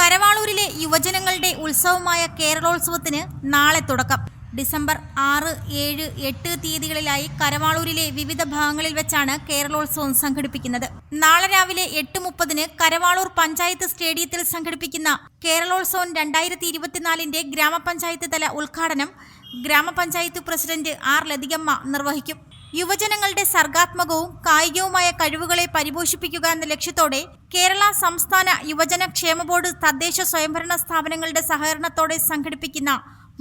കരവാളൂരിലെ യുവജനങ്ങളുടെ ഉത്സവമായ കേരളോത്സവത്തിന് നാളെ തുടക്കം. ഡിസംബർ ആറ് ഏഴ് എട്ട് തീയതികളിലായി കരവാളൂരിലെ വിവിധ ഭാഗങ്ങളിൽ വെച്ചാണ് കേരളോത്സവം സംഘടിപ്പിക്കുന്നത്. നാളെ രാവിലെ എട്ട് മുപ്പതിന് കരവാളൂർ പഞ്ചായത്ത് സ്റ്റേഡിയത്തിൽ സംഘടിപ്പിക്കുന്ന കേരളോത്സവം രണ്ടായിരത്തി ഇരുപത്തിനാലിന്റെ ഗ്രാമപഞ്ചായത്ത് തല ഉദ്ഘാടനം ഗ്രാമപഞ്ചായത്ത് പ്രസിഡന്റ് ആർ ലതികമ്മ നിർവഹിക്കും. യുവജനങ്ങളുടെ സർഗാത്മകവും കായികവുമായ കഴിവുകളെ പരിപോഷിപ്പിക്കുക എന്ന ലക്ഷ്യത്തോടെ കേരള സംസ്ഥാന യുവജന ക്ഷേമ ബോർഡ് തദ്ദേശ സ്വയംഭരണ സ്ഥാപനങ്ങളുടെ സഹകരണത്തോടെ സംഘടിപ്പിക്കുന്ന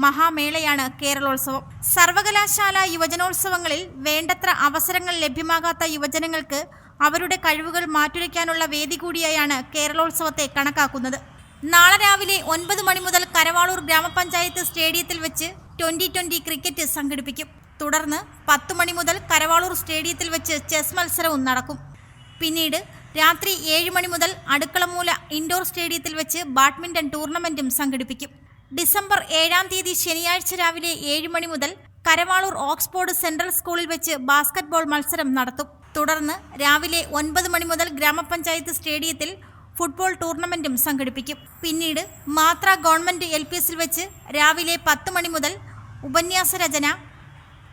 മഹാമേളയാണ് കേരളോത്സവം. സർവകലാശാല യുവജനോത്സവങ്ങളിൽ വേണ്ടത്ര അവസരങ്ങൾ ലഭ്യമാകാത്ത യുവജനങ്ങൾക്ക് അവരുടെ കഴിവുകൾ മാറ്റുരയ്ക്കാനുള്ള വേദി കൂടിയായാണ് കേരളോത്സവത്തെ കണക്കാക്കുന്നത്. നാളെ രാവിലെ ഒൻപത് മണി മുതൽ കരവാളൂർ ഗ്രാമപഞ്ചായത്ത് സ്റ്റേഡിയത്തിൽ വെച്ച് ട്വന്റി ട്വന്റി ക്രിക്കറ്റ് സംഘടിപ്പിക്കും. തുടർന്ന് പത്ത് മണി മുതൽ കരവാളൂർ സ്റ്റേഡിയത്തിൽ വെച്ച് ചെസ് മത്സരവും നടക്കും. പിന്നീട് രാത്രി ഏഴ് മണി മുതൽ അടുക്കളമൂല ഇൻഡോർ സ്റ്റേഡിയത്തിൽ വെച്ച് ബാഡ്മിന്റൺ ടൂർണമെന്റും സംഘടിപ്പിക്കും. ഡിസംബർ ഏഴാം തീയതി ശനിയാഴ്ച രാവിലെ ഏഴ് മണി മുതൽ കരവാളൂർ ഓക്സ്ഫോർഡ് സെൻട്രൽ സ്കൂളിൽ വെച്ച് ബാസ്കറ്റ്ബോൾ മത്സരം നടത്തും. തുടർന്ന് രാവിലെ ഒൻപത് മണി മുതൽ ഗ്രാമപഞ്ചായത്ത് സ്റ്റേഡിയത്തിൽ ഫുട്ബോൾ ടൂർണമെന്റും സംഘടിപ്പിക്കും. പിന്നീട് മാത്ര ഗവൺമെന്റ് എൽ പി എസിൽ വെച്ച് രാവിലെ പത്ത് മണി മുതൽ ഉപന്യാസ രചന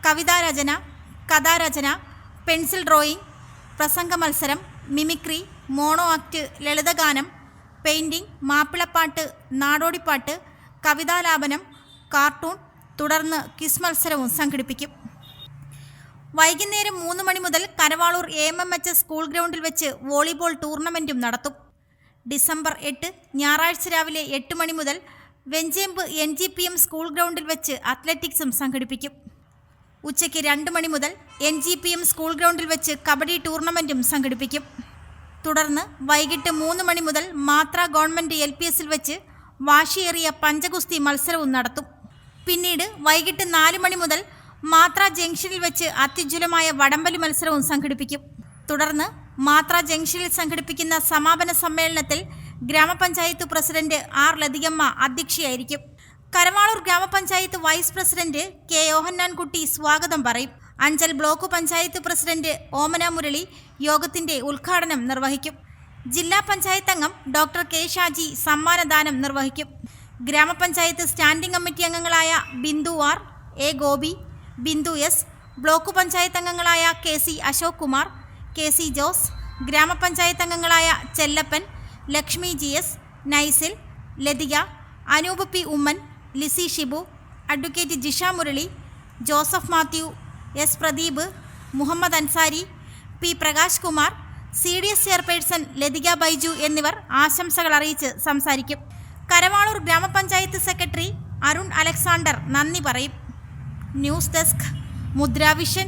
കവിതാരചന കഥാരചന പെൻസിൽ ഡ്രോയിങ് പ്രസംഗ മത്സരം മിമിക്രി മോണോ ആക്ട് ലളിതഗാനം പെയിന്റിംഗ് മാപ്പിളപ്പാട്ട് നാടോടിപ്പാട്ട് കവിതാലാപനം കാർട്ടൂൺ തുടർന്ന് കിസ് മത്സരവും സംഘടിപ്പിക്കും. വൈകുന്നേരം മൂന്ന് മണി മുതൽ Karavalur A M M H school ഗ്രൗണ്ടിൽ വെച്ച് വോളിബോൾ ടൂർണമെന്റും നടത്തും. ഡിസംബർ എട്ട് ഞായറാഴ്ച രാവിലെ എട്ട് മണി മുതൽ Venchemb N G P M school ഗ്രൗണ്ടിൽ വെച്ച് അത്ലറ്റിക്സും സംഘടിപ്പിക്കും. ഉച്ചയ്ക്ക് രണ്ട് മണി മുതൽ N G P M school ഗ്രൗണ്ടിൽ വെച്ച് കബഡി ടൂർണമെന്റും സംഘടിപ്പിക്കും. തുടർന്ന് വൈകിട്ട് മൂന്ന് മണി മുതൽ മാത്ര ഗവൺമെന്റ് എൽ പി എസിൽ വെച്ച് വാശിയേറിയ പഞ്ചഗുസ്തി മത്സരവും നടത്തും. പിന്നീട് വൈകിട്ട് നാല് മണി മുതൽ മാത്ര ജംഗ്ഷനിൽ വെച്ച് അത്യുജ്വലമായ വടംവലി മത്സരവും സംഘടിപ്പിക്കും. തുടർന്ന് മാത്ര ജംഗ്ഷനിൽ സംഘടിപ്പിക്കുന്ന സമാപന സമ്മേളനത്തിൽ ഗ്രാമപഞ്ചായത്ത് പ്രസിഡന്റ് ആർ ലതികമ്മ അധ്യക്ഷയായിരിക്കും. കരമാളൂർ ഗ്രാമപഞ്ചായത്ത് വൈസ് പ്രസിഡന്റ് കെ യോഹന്നാൻകുട്ടി സ്വാഗതം പറയും. അഞ്ചൽ ബ്ലോക്ക് പഞ്ചായത്ത് പ്രസിഡന്റ് ഓമന മുരളി യോഗത്തിന്റെ ഉദ്ഘാടനം നിർവഹിക്കും. ജില്ലാ പഞ്ചായത്ത് അംഗം ഡോക്ടർ കെ ഷാജി സമ്മാനദാനം നിർവഹിക്കും. ഗ്രാമപഞ്ചായത്ത് സ്റ്റാൻഡിംഗ് കമ്മിറ്റി അംഗങ്ങളായ Bindu R A Gopi Bindu S block panchayat അംഗങ്ങളായ K C Ashok Kumar K C Jose ഗ്രാമപഞ്ചായത്ത് അംഗങ്ങളായ ചെല്ലപ്പൻ ലക്ഷ്മി ജി എസ് നൈസിൽ Lathika Anoop P Oommen Lissy Shibu advocate Jisha Murali Joseph Mathew S Pradeep Muhammad Ansari P Prakash Kumar C D S chairperson Lathika Baiju എന്നിവർ ആശംസകൾ അറിയിച്ച് സംസാരിക്കും. കരവാളൂർ ഗ്രാമപഞ്ചായത്ത് secretary Arun Alexander നന്ദി പറയും. News desk Mudra Vision